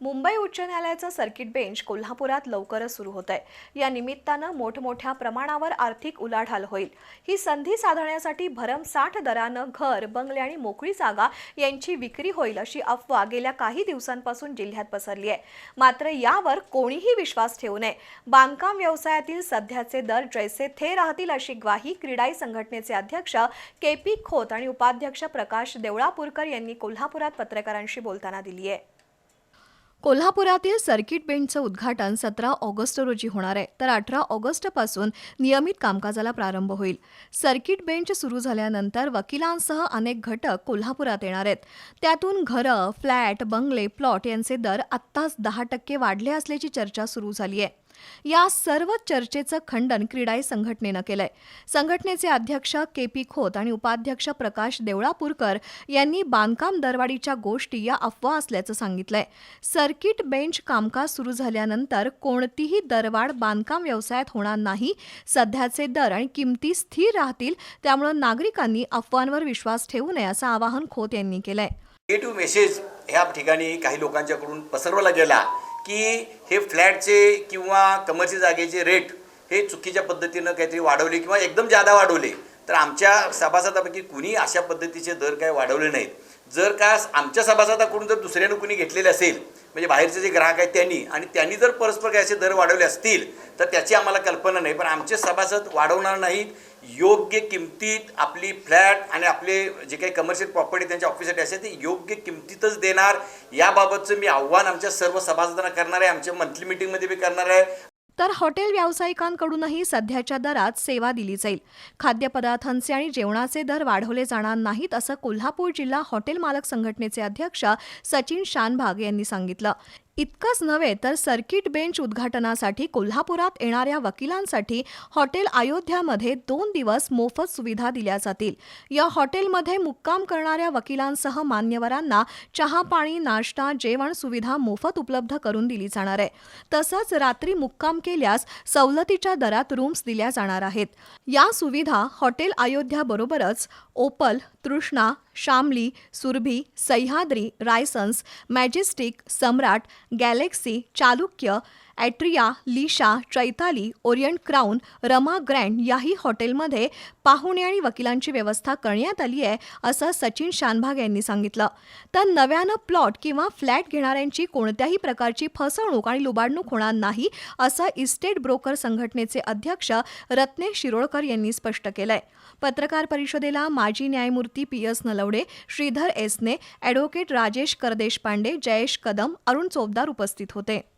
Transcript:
मुंबई उच्च न्यायालयाचं circuit bench कोल्हापुरात लवकरच सुरू होत आहे. या निमित्तानं मोठमोठ्या प्रमाणावर आर्थिक उलाढाल होईल. ही संधी साधण्यासाठी भरमसाठ दरानं घर बंगले आणि मोकळी जागा यांची विक्री होईल अशी अफवा गेल्या काही दिवसांपासून जिल्ह्यात पसरली आहे. मात्र यावर कोणीही विश्वास ठेवू नये. बांधकाम व्यवसायातील सध्याचे दर जैसे थे राहतील अशी ग्वाही क्रीडाई संघटनेचे अध्यक्ष के पी खोत आणि उपाध्यक्ष प्रकाश देवळापूरकर यांनी कोल्हापुरात पत्रकारांशी बोलताना दिली आहे. कोल्हापुरातील सर्किट बेंचचं उद्घाटन सतरा ऑगस्ट रोजी होणार आहे. तर अठरा ऑगस्टपासून नियमित कामकाजाला प्रारंभ होईल. सर्किट बेंच सुरू झाल्यानंतर वकिलांसह अनेक घटक कोल्हापुरात येणार आहेत. त्यातून घरं फ्लॅट बंगले प्लॉट यांचे दर आत्ताच दहा टक्के वाढले असल्याची चर्चा सुरू झाली आहे. या सर्व चर्चेचं खंडन क्रीडाई संघटनेनं केलंय. संघटनेचे अध्यक्ष के पी खोत आणि उपाध्यक्ष प्रकाश देवळापूरकर यांनी बांधकाम दरवाढीच्या गोष्टी या अफवा असल्याचं सांगितलंय. सर्किट बेंच कामकाज सुरू झाल्यानंतर कोणतीही दरवाढ बांधकाम व्यवसायात होणार नाही. सध्याचे दर आणि किमती स्थिर राहतील त्यामुळे नागरिकांनी अफवांवर विश्वास ठेवू नये असं आवाहन खोत यांनी केलंय. मेसेज ह्या ठिकाणी काही लोकांच्याकडून पसरवला गेला. की हे फ्लॅटचे किंवा कमर्शियल जागेचे रेट हे चुकीच्या पद्धतीनं काहीतरी वाढवले किंवा एकदम जादा वाढवले तर आमच्या सभासदापैकी कुणी अशा पद्धतीचे दर काय वाढवले नाहीत. जर का आमच्या सभासदाकडून जर दुसऱ्यानं कुणी घेतलेले असेल म्हणजे बाहेरचे जे ग्राहक आहेत त्यांनी आणि त्यांनी जर परस्पर काय असे दर वाढवले असतील तर त्याची आम्हाला कल्पना नाही. पण आमचे सभासद वाढवणार नाहीत योग्य किमतीत आपली फ्लॅट आणि आपले जे काही कमर्शियल प्रॉपर्टी त्यांच्या ऑफिससाठी असेल ते योग्य किमतीतच देणार. याबाबतचं मी आव्हान आमच्या सर्व सभासदांना करणार आहे आमच्या मंथली मिटिंगमध्ये मी करणार आहे. तर हॉटेल व्यावसायिकांकडूनही सध्याच्या दरात सेवा दिली जाईल. खाद्यपदार्थांचे आणि जेवणाचे दर वाढवले जाणार नाहीत असं कोल्हापूर जिल्हा हॉटेल मालक संघटनेचे अध्यक्ष सचिन शानभाग यांनी सांगितलं. इतकंच नव्हे तर सर्किट बेंच उद्घाटनासाठी कोल्हापुरात येणाऱ्या वकिलांसाठी हॉटेल अयोध्यामध्ये दोन दिवस मोफत सुविधा दिल्या जातील. या हॉटेलमध्ये मुक्काम करणाऱ्या वकिलांसह मान्यवरांना चहा पाणी नाश्ता जेवण सुविधा मोफत उपलब्ध करून दिली जाणार आहे. तसंच रात्री मुक्काम केल्यास सवलतीच्या दरात रूम्स दिल्या जाणार आहेत. या सुविधा hotel अयोध्याबरोबरच Opal Trishna Shamli Surabhi Sahyadri Raysons Majestic Samrat Galaxy Chalukya Atria Lisha Chaitali Orient Crown Rama Grand याही हॉटेलमध्ये पाहुणे आणि वकिलांची व्यवस्था करण्यात आली आहे असं सचिन शानभाग यांनी सांगितलं. तर नव्यानं प्लॉट किंवा फ्लॅट घेणाऱ्यांची कोणत्याही प्रकारची फसवणूक आणि लुबाडणूक होणार नाही असं इस्टेट ब्रोकर संघटनेचे अध्यक्ष रत्नेश शिरोळकर यांनी स्पष्ट केलंय. पत्रकार परिषदेला माजी न्यायमूर्ती पी एस नलवडे श्रीधर एसने ॲडव्होकेट राजेश करदेशपांडे जयेश कदम अरुण चोपदार उपस्थित होते.